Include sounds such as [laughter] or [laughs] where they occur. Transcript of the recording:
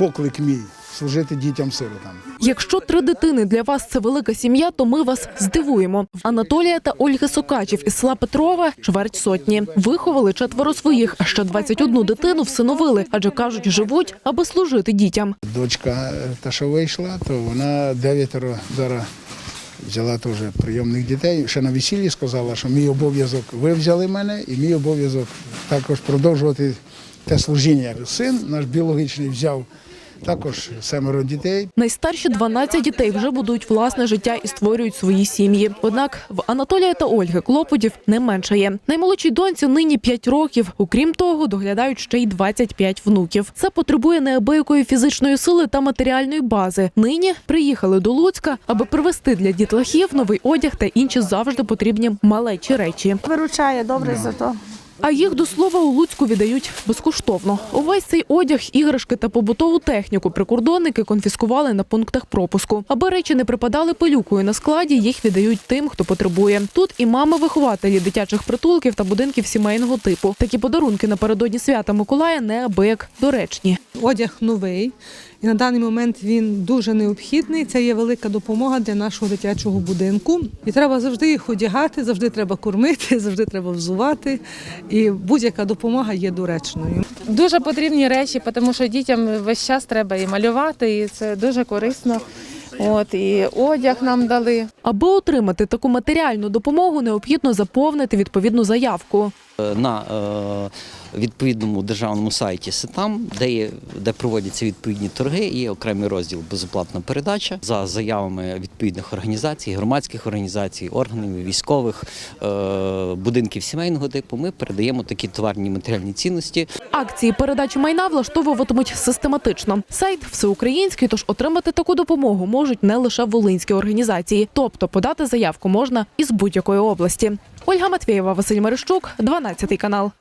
поклик мій служити дітям сиротам. Якщо три дитини для вас це велика сім'я, то ми вас здивуємо. Анатолія та Ольги Сокачів із села Петрове чверть сотні. Виховали четверо своїх, а ще 21 дитину всиновили, адже кажуть, живуть, аби служити дітям. Дочка, е, та що вийшла, то вона дев'ятеро зараз взяла теж прийомних дітей. Ще на весіллі сказала, що мій обов'язок ви взяли мене, і мій обов'язок також продовжувати те служіння. Син наш біологічний взяв також семеро дітей. Найстарші 12 дітей вже будують власне життя і створюють свої сім'ї. Однак в Анатолія та Ольги клопотів не меншає. Наймолодшій доньці нині 5 років. Окрім того, доглядають ще й 25 внуків. Це потребує неабиякої фізичної сили та матеріальної бази. Нині приїхали до Луцька, аби привезти для дітлахів новий одяг та інші завжди потрібні малечі речі. Виручає добре за то. А їх до слова у Луцьку віддають безкоштовно. Увесь цей одяг, іграшки та побутову техніку прикордонники конфіскували на пунктах пропуску. Аби речі не припадали пилюкою на складі, їх віддають тим, хто потребує. Тут і мами-вихователі дитячих притулків та будинків сімейного типу. Такі подарунки напередодні свята Миколая неабияк доречні. Одяг новий, і на даний момент він дуже необхідний. Це є велика допомога для нашого дитячого будинку. І треба завжди їх одягати, завжди треба кормити, [laughs] завжди треба взувати. І будь-яка допомога є доречною. Дуже потрібні речі, тому що дітям весь час треба і малювати, і це дуже корисно. От і одяг нам дали. Аби отримати таку матеріальну допомогу, необхідно заповнити відповідну заявку. Е, на е, відповідному державному сайті СИТАМ, де є, де проводяться відповідні торги, є окремий розділ безоплатна передача за заявами відповідних організацій, громадських організацій, органів військових е, будинків сімейного типу. Ми передаємо такі товарні матеріальні цінності. Акції передачі майна влаштовуватимуть систематично. Сайт всеукраїнський, тож отримати таку допомогу можуть не лише волинські організації, тобто подати заявку можна із будь-якої області. Ольга Матвєєва, Василь Мерещук, 12 канал.